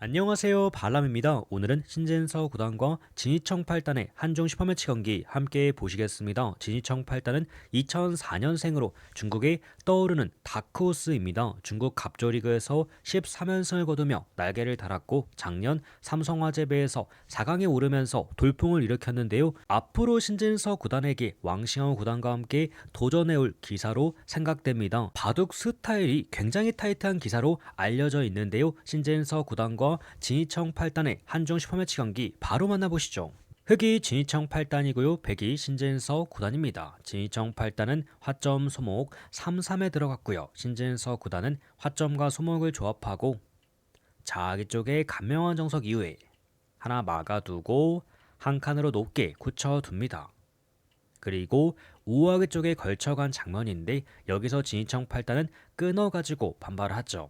안녕하세요 발람입니다. 오늘은 신진서 구단과 진이청 8단의 한중 슈퍼매치 경기 함께 보시겠습니다. 진이청 8단은 2004년생으로 중국의 떠오르는 다크호스입니다. 중국 갑조리그에서 13연승을 거두며 날개를 달았고 작년 삼성화재배에서 4강에 오르면서 돌풍을 일으켰는데요. 앞으로 신진서 구단에게 왕싱어 구단과 함께 도전해올 기사로 생각됩니다. 바둑 스타일이 굉장히 타이트한 기사로 알려져 있는데요. 신진서 구단과 진이청 8단의 한중 슈퍼매치 경기 바로 만나보시죠. 흑이 진이청 8단이고요. 백이 신진서 9단입니다. 진이청 8단은 화점 소목 3-3에 들어갔고요. 신진서 9단은 화점과 소목을 조합하고 자기 쪽에 간명한 정석 이후에 하나 막아두고 한 칸으로 높게 굳혀둡니다. 그리고 우아기 쪽에 걸쳐간 장면인데 여기서 진이청 8단은 끊어가지고 반발하죠.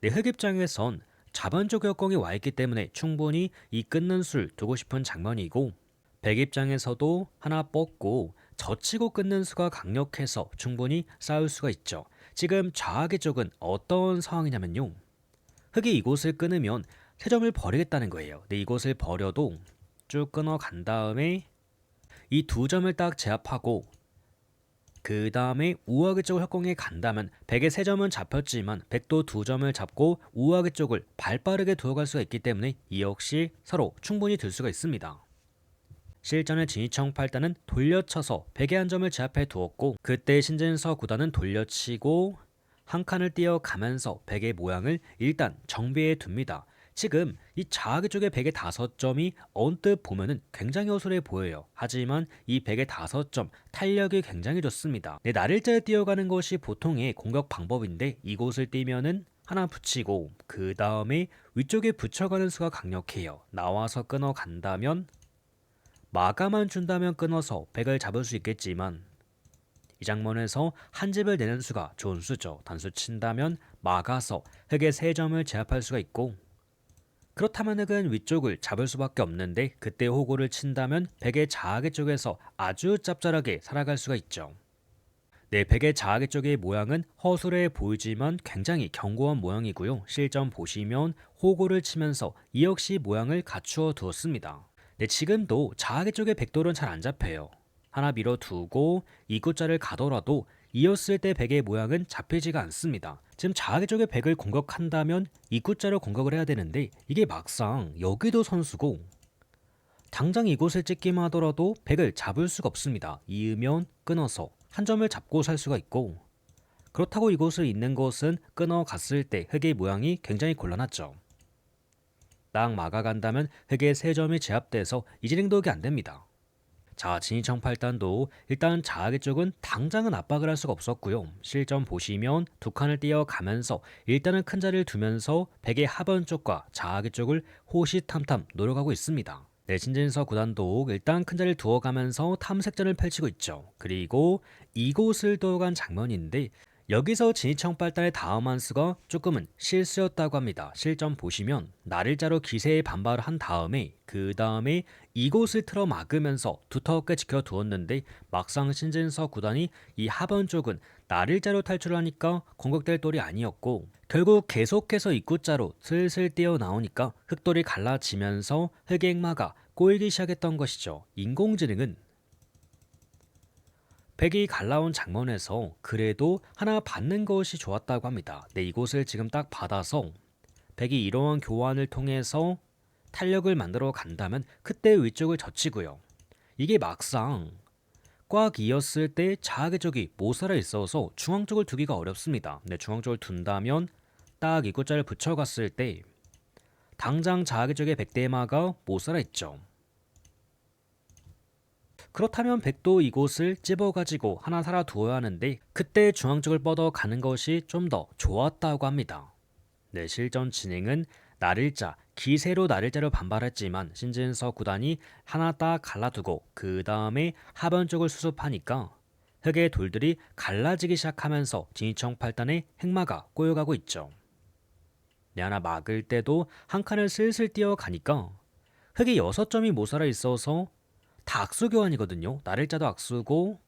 내 흑입장에선 자반조 격공이 와 있기 때문에 충분히 이 끊는 술 두고 싶은 장면이고 백 입장에서도 하나 뻗고 젖히고 끊는 수가 강력해서 충분히 싸울 수가 있죠. 지금 좌악의 쪽은 어떤 상황이냐면요. 흑이 이곳을 끊으면 세 점을 버리겠다는 거예요. 근데 이곳을 버려도 쭉 끊어 간 다음에 이 두 점을 딱 제압하고 그 다음에 우아기 쪽을 협공에 간다면 백의 세 점은 잡혔지만 백도 두 점을 잡고 우아기 쪽을 발빠르게 두어갈 수가 있기 때문에 이 역시 서로 충분히 들 수가 있습니다. 실전의 진이청 8단은 돌려쳐서 백의 한 점을 제압해 두었고 그때 신진서 구단은 돌려치고 한 칸을 띄어가면서 백의 모양을 일단 정비해 둡니다. 지금 이 자아기 쪽의 백의 다섯 점이 언뜻 보면은 굉장히 허술해 보여요. 하지만 이 백의 다섯 점 탄력이 굉장히 좋습니다. 네, 날일자에 뛰어가는 것이 보통의 공격 방법인데 이곳을 뛰면은 하나 붙이고 그 다음에 위쪽에 붙여가는 수가 강력해요. 나와서 끊어 간다면 마감만 준다면 끊어서 백을 잡을 수 있겠지만 이 장면에서 한 집을 내는 수가 좋은 수죠. 단수 친다면 막아서 흑의 세 점을 제압할 수가 있고 그렇다면 흑은 위쪽을 잡을 수밖에 없는데 그때 호구를 친다면 백의 자아계 쪽에서 아주 짭짤하게 살아갈 수가 있죠. 네, 백의 자아계 쪽의 모양은 허술해 보이지만 굉장히 견고한 모양이고요. 실전 보시면 호구를 치면서 이 역시 모양을 갖추어 두었습니다. 네, 지금도 자아계 쪽의 백돌은 잘 안 잡혀요. 하나 밀어두고 이구자를 가더라도 이었을 때 백의 모양은 잡히지가 않습니다. 지금 자아계 쪽의 백을 공격한다면 입구자로 공격을 해야 되는데 이게 막상 여기도 선수고 당장 이곳을 찍기만 하더라도 백을 잡을 수가 없습니다. 이으면 끊어서 한 점을 잡고 살 수가 있고 그렇다고 이곳을 잇는 것은 끊어 갔을 때 흑의 모양이 굉장히 곤란하죠. 딱 막아간다면 흑의 세 점이 제압돼서 이 진행도기 안 됩니다. 자, 진이청 8단도 일단 자아계 쪽은 당장은 압박을 할 수가 없었고요. 실전 보시면 두 칸을 띄어가면서 일단은 큰 자리를 두면서 백의 하번 쪽과 자아계 쪽을 호시탐탐 노려가고 있습니다. 네, 신진서 구단도 일단 큰 자리를 두어가면서 탐색전을 펼치고 있죠. 그리고 이곳을 두어간 장면인데 여기서 진이청 빨단의 다음 한 수가 조금은 실수였다고 합니다. 실전 보시면 나를자로 기세에 반발을 한 다음에 그 다음에 이곳을 틀어 막으면서 두텁게 지켜두었는데 막상 신진서 구단이 이 하번 쪽은 나를자로 탈출하니까 공격될 돌이 아니었고 결국 계속해서 입구자로 슬슬 뛰어나오니까 흑돌이 갈라지면서 흑액마가 꼬이기 시작했던 것이죠. 인공지능은 백이 갈라온 장면에서 그래도 하나 받는 것이 좋았다고 합니다. 네, 이곳을 지금 딱 받아서 백이 이러한 교환을 통해서 탄력을 만들어 간다면 그때 위쪽을 젖히고요. 이게 막상 꽉 이었을 때 자악의 쪽이 모살아 있어서 중앙 쪽을 두기가 어렵습니다. 네, 중앙 쪽을 둔다면 딱 이곳자를 붙여갔을 때 당장 자악의 쪽에 백대마가 모살아 있죠. 그렇다면 백도 이곳을 찝어가지고 하나 살아 두어야 하는데 그때 중앙 쪽을 뻗어 가는 것이 좀 더 좋았다고 합니다. 네, 실전 진행은 나를자, 기세로 나를자로 반발했지만 신진서 구단이 하나 딱 갈라두고 그 다음에 하반 쪽을 수습하니까 흑의 돌들이 갈라지기 시작하면서 진이청 팔단의 행마가 꼬여가고 있죠. 네, 하나 막을 때도 한 칸을 슬슬 뛰어가니까 흑이 여섯 점이 모자라 있어서 다 악수 교환이거든요. 나를자도 악수고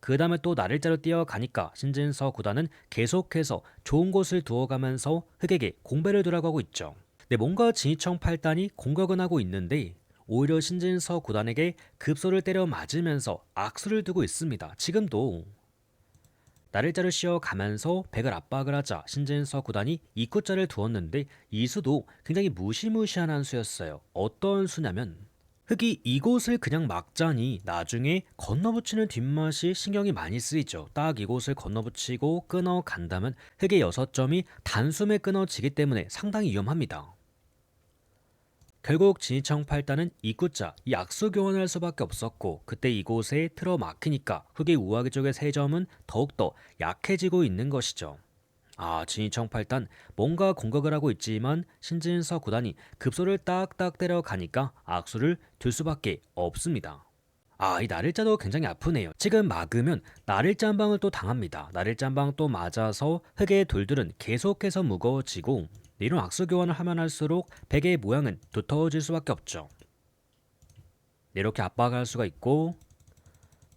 그 다음에 또 나를자로 뛰어가니까 신진서 구단은 계속해서 좋은 곳을 두어가면서 흑에게 공배를 돌아가고 있죠. 네, 뭔가 진이청 8단이 공격은 하고 있는데 오히려 신진서 구단에게 급소를 때려 맞으면서 악수를 두고 있습니다. 지금도 나를자를 씌어가면서 백을 압박을 하자 신진서 구단이 이쿠자를 두었는데 이 수도 굉장히 무시무시한 한 수였어요. 어떤 수냐면 흑이 이곳을 그냥 막자니 나중에 건너붙이는 뒷맛이 신경이 많이 쓰이죠. 딱 이곳을 건너붙이고 끊어간다면 흑의 6점이 단숨에 끊어지기 때문에 상당히 위험합니다. 결국 진이청 8단은 이구자 이 악수 교환을 할 수밖에 없었고 그때 이곳에 틀어 막히니까 흑의 우아기 쪽의 세 점은 더욱더 약해지고 있는 것이죠. 아 진이청 8단 뭔가 공격을 하고 있지만 신진서 구단이 급소를 딱딱 때려가니까 악수를 둘 수밖에 없습니다. 아, 이 나를자도 굉장히 아프네요. 지금 막으면 나를자 한 방을 또 당합니다. 나를자 한 방 또 맞아서 흑의 돌들은 계속해서 무거워지고 이런 악수 교환을 하면 할수록 베개의 모양은 두터워질 수밖에 없죠. 이렇게 압박할 수가 있고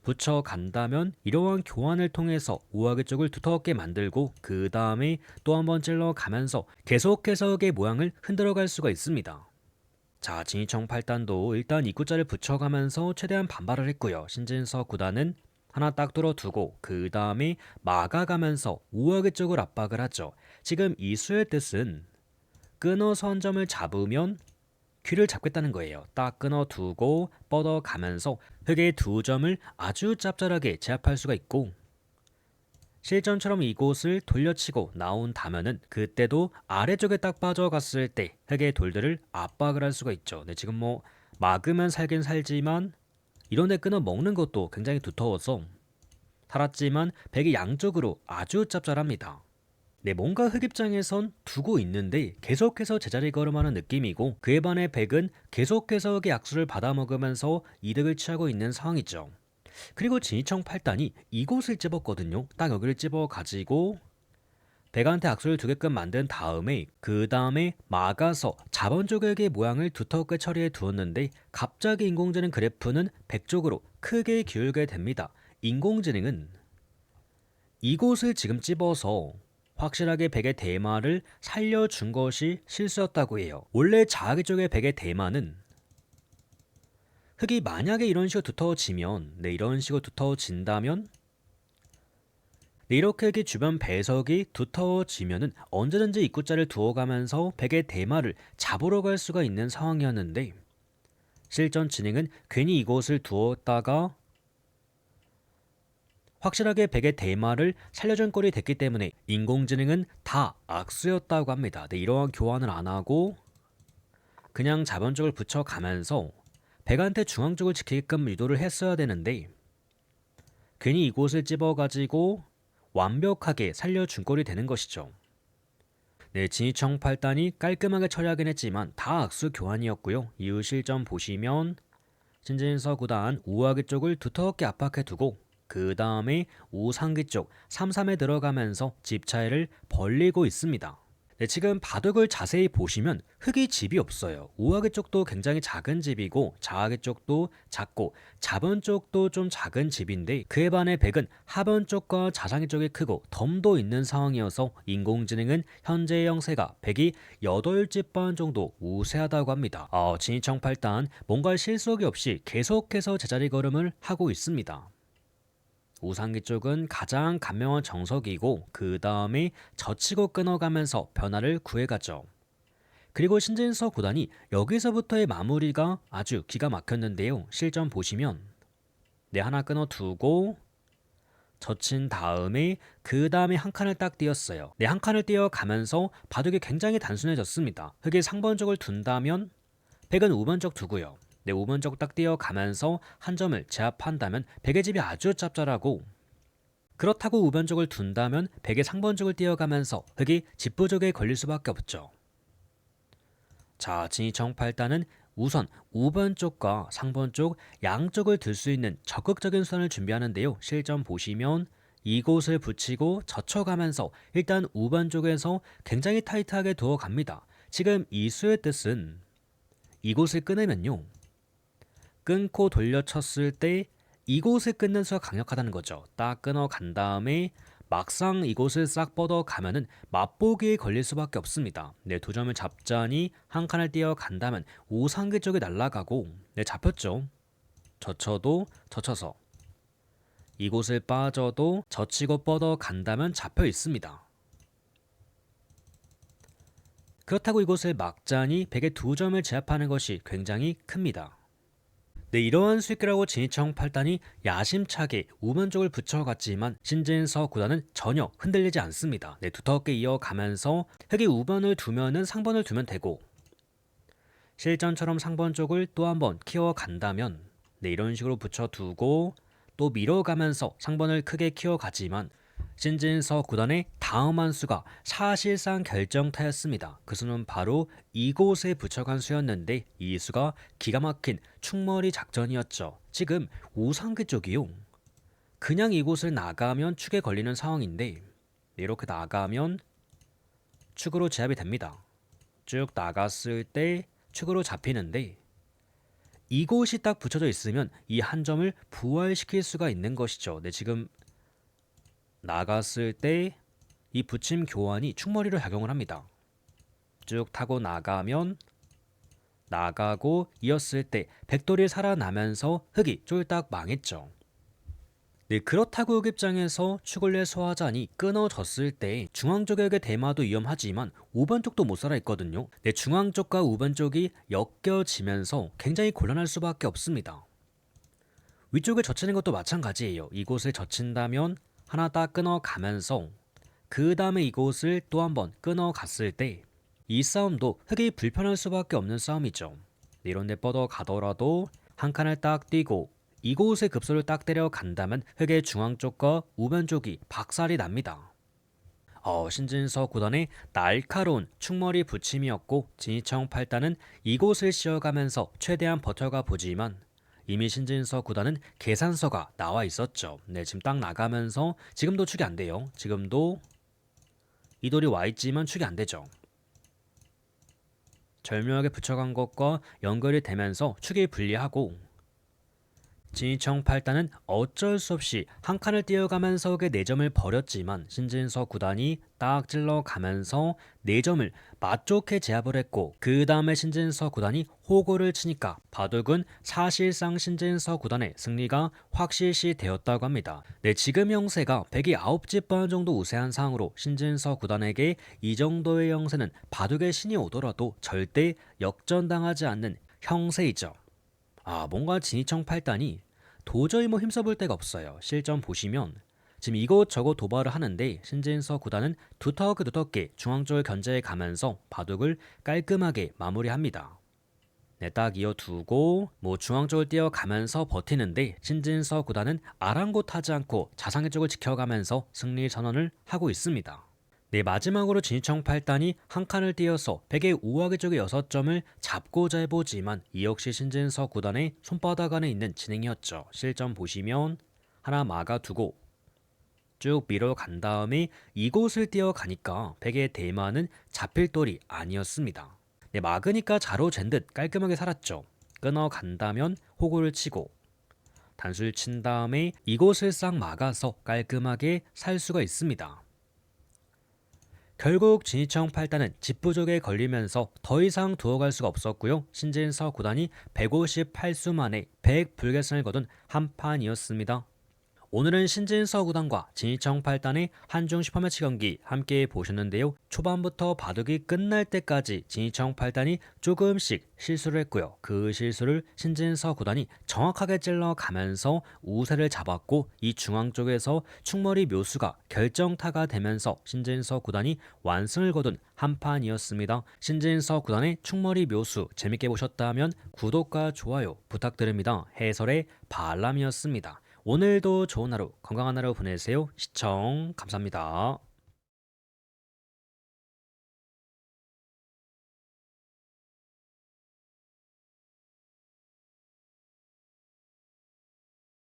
붙여 간다면 이러한 교환을 통해서 우아기 쪽을 두텁게 만들고 그 다음에 또 한 번 찔러 가면서 계속해서 흑의 모양을 흔들어 갈 수가 있습니다. 자, 진이청 8단도 일단 입구자를 붙여가면서 최대한 반발을 했고요. 신진서 구단은 하나 딱 뚫어두고 그 다음에 막아가면서 우아기 쪽을 압박을 하죠. 지금 이 수의 뜻은 끊어서 한 점을 잡으면 귀를 잡겠다는 거예요. 딱 끊어두고 뻗어가면서 흑의 두 점을 아주 짭짤하게 제압할 수가 있고 실전처럼 이곳을 돌려치고 나온 다면은 그때도 아래쪽에 딱 빠져갔을 때 흑의 돌들을 압박을 할 수가 있죠. 네, 지금 뭐 막으면 살긴 살지만 이런 데 끊어 먹는 것도 굉장히 두터워서 살았지만 백이 양쪽으로 아주 짭짤합니다. 네, 뭔가 흑 입장에선 두고 있는데 계속해서 제자리 걸음하는 느낌이고 그에 반해 백은 계속해서 약수를 받아먹으면서 이득을 취하고 있는 상황이죠. 그리고 진이청 8단이 이곳을 찝었거든요. 딱 여기를 찝어 가지고 백한테 악수를 두게끔 만든 다음에 그 다음에 막아서 자본적의 모양을 두텁게 처리해 두었는데 갑자기 인공지능 그래프는 백 쪽으로 크게 기울게 됩니다. 인공지능은 이곳을 지금 찝어서 확실하게 백의 대마를 살려준 것이 실수였다고 해요. 원래 자아기 쪽의 백의 대마는 흙이 만약에 이런 식으로 두터워지면 네, 이런 식으로 두터워진다면 네, 이렇게 흙이 주변 배석이 두터워지면은 언제든지 입구자를 두어가면서 백의 대마를 잡으러 갈 수가 있는 상황이었는데 실전 진행은 괜히 이곳을 두었다가 확실하게 백의 대마를 살려준 꼴이 됐기 때문에 인공지능은 다 악수였다고 합니다. 네, 이러한 교환을 안 하고 그냥 자본적을 붙여가면서 백한테 중앙 쪽을 지키게끔 유도를 했어야 되는데 괜히 이곳을 찝어가지고 완벽하게 살려준 꼴이 되는 것이죠. 네, 진이청 8단이 깔끔하게 처리하긴 했지만 다 악수 교환이었고요. 이후 실점 보시면 신진서 구단 우아기 쪽을 두텁게 압박해 두고 그 다음에 우상기 쪽 33에 들어가면서 집 차이를 벌리고 있습니다. 네, 지금 바둑을 자세히 보시면 흙이 집이 없어요. 우하기 쪽도 굉장히 작은 집이고 자하기 쪽도 작고 자변 쪽도 좀 작은 집인데 그에 반해 백은 하변 쪽과 자상기 쪽이 크고 덤도 있는 상황이어서 인공지능은 현재의 형세가 백이 8집 반 정도 우세하다고 합니다. 어, 진이청 8단 뭔가 실속이 없이 계속해서 제자리 걸음을 하고 있습니다. 우상기 쪽은 가장 간명한 정석이고 그 다음에 젖히고 끊어가면서 변화를 구해가죠. 그리고 신진서 구단이 여기서부터의 마무리가 아주 기가 막혔는데요. 실전 보시면 네 하나 끊어두고 젖힌 다음에 그 다음에 한 칸을 딱 띄었어요. 네 한 칸을 띄어 가면서 바둑이 굉장히 단순해졌습니다. 흑의 상번 쪽을 둔다면 백은 우번 쪽 두고요. 네, 5번 쪽딱 뛰어가면서 한 점을 제압한다면 백의 집이 아주 짭짤하고 그렇다고 우변쪽을 둔다면 백의 상번쪽을 뛰어가면서 흑이 집부족에 걸릴 수밖에 없죠. 자, 진이청 8단은 우선 우번 쪽과 상번 쪽 양쪽을 들 수 있는 적극적인 수단을 준비하는데요. 실전 보시면 이곳을 붙이고 젖혀가면서 일단 우번 쪽에서 굉장히 타이트하게 두어갑니다. 지금 이 수의 뜻은 이곳을 끊으면요. 끊고 돌려쳤을 때 이곳을 끊는 수가 강력하다는 거죠. 딱 끊어 간 다음에 막상 이곳을 싹 뻗어 가면은 맛보기에 걸릴 수밖에 없습니다. 네, 두 점을 잡자니 한 칸을 뛰어 간다면 우상계 쪽에 날아가고 네, 잡혔죠. 젖혀도 젖혀서 이곳을 빠져도 젖히고 뻗어 간다면 잡혀 있습니다. 그렇다고 이곳을 막자니 100에 두 점을 제압하는 것이 굉장히 큽니다. 네, 이러한 수익이라고 진이청 8단이 야심차게 우변 쪽을 붙여갔지만 신진서 구단은 전혀 흔들리지 않습니다. 네, 두텁게 이어가면서 흑이 우변을 두면은 상번을 두면 되고 실전처럼 상번 쪽을 또 한번 키워간다면 네, 이런 식으로 붙여두고 또 밀어가면서 상번을 크게 키워가지만 신진서 구단의 다음 한 수가 사실상 결정타였습니다. 그 수는 바로 이곳에 붙여간 수였는데 이 수가 기가 막힌 축머리 작전이었죠. 지금 우상계 쪽이요. 그냥 이곳을 나가면 축에 걸리는 상황인데 이렇게 나가면 축으로 제압이 됩니다. 쭉 나갔을 때 축으로 잡히는데 이곳이 딱 붙여져 있으면 이 한 점을 부활시킬 수가 있는 것이죠. 네, 지금 나갔을 때 이 붙임 교환이 축머리로 작용을 합니다. 쭉 타고 나가면 나가고 이었을 때 백돌이 살아나면서 흙이 쫄딱 망했죠. 네, 그렇다고 흑 입장에서 내 소화자니 끊어졌을 때 중앙 쪽에게 대마도 위험하지만 우변 쪽도 못 살아 있거든요. 네, 중앙 쪽과 우변 쪽이 엮여지면서 굉장히 곤란할 수밖에 없습니다. 위쪽에 젖히는 것도 마찬가지예요. 이곳을 젖힌다면 하나 딱 끊어가면서 그 다음에 이곳을 또 한 번 끊어갔을 때 이 싸움도 흑이 불편할 수밖에 없는 싸움이죠. 이런 데 뻗어 가더라도 한 칸을 딱 뛰고 이곳에 급소를 딱 때려 간다면 흑의 중앙 쪽과 우변 쪽이 박살이 납니다. 어, 신진서 구단의 날카로운 축머리 붙임이었고 진이청 팔단은 이곳을 씌어가면서 최대한 버텨가 보지만 이미 신진서 구단은 계산서가 나와 있었죠. 네, 지금 딱 나가면서 지금도 축이 안 돼요. 지금도 이 돌이 와 있지만 축이 안 되죠. 절묘하게 붙여간 것과 연결이 되면서 축이 분리하고 진이청 팔단은 어쩔 수 없이 한 칸을 뛰어가면서 그 4점을 버렸지만 신진서 구단이 딱 찔러가면서 4점을 맛좋게 제압을 했고 그 다음에 신진서 구단이 호구를 치니까 바둑은 사실상 신진서 구단의 승리가 확실시 되었다고 합니다. 네, 지금 형세가 100이 9집 번 정도 우세한 상황으로 신진서 구단에게 이 정도의 형세는 바둑의 신이 오더라도 절대 역전당하지 않는 형세이죠. 아, 뭔가 진이청 팔단이 도저히 뭐 힘써볼 데가 없어요. 실전 보시면 지금 이곳저곳 도발을 하는데 신진서 구단은 두텁게 두텁게 중앙 쪽을 견제해 가면서 바둑을 깔끔하게 마무리합니다. 네, 딱 이어두고 뭐 중앙 쪽을 뛰어가면서 버티는데 신진서 구단은 아랑곳하지 않고 자상의 쪽을 지켜가면서 승리 선언을 하고 있습니다. 네, 마지막으로 진이청 8단이 한 칸을 띄어서 백의 우아기 쪽의 6점을 잡고자 해보지만 이 역시 신진서 구단의 손바닥 안에 있는 진행이었죠. 실점 보시면 하나 막아두고 쭉 밀어 간 다음에 이곳을 뛰어가니까 백의 대마는 잡힐 돌이 아니었습니다. 네, 막으니까 자로 잰 듯 깔끔하게 살았죠. 끊어 간다면 호구를 치고 단수를 친 다음에 이곳을 싹 막아서 깔끔하게 살 수가 있습니다. 결국 진이청 8단은 집부족에 걸리면서 더 이상 두어갈 수가 없었고요. 신진서 구단이 158수 만에 100 불결승을 거둔 한 판이었습니다. 오늘은 신진서 구단과 진이청 8단의 한중 슈퍼매치 경기 함께 보셨는데요. 초반부터 바둑이 끝날 때까지 진이청 8단이 조금씩 실수를 했고요. 그 실수를 신진서 구단이 정확하게 찔러가면서 우세를 잡았고 이 중앙 쪽에서 충머리 묘수가 결정타가 되면서 신진서 구단이 완승을 거둔 한 판이었습니다. 신진서 구단의 충머리 묘수 재밌게 보셨다면 구독과 좋아요 부탁드립니다. 해설의 발람이었습니다. 오늘도 좋은 하루, 건강한 하루 보내세요. 시청 감사합니다.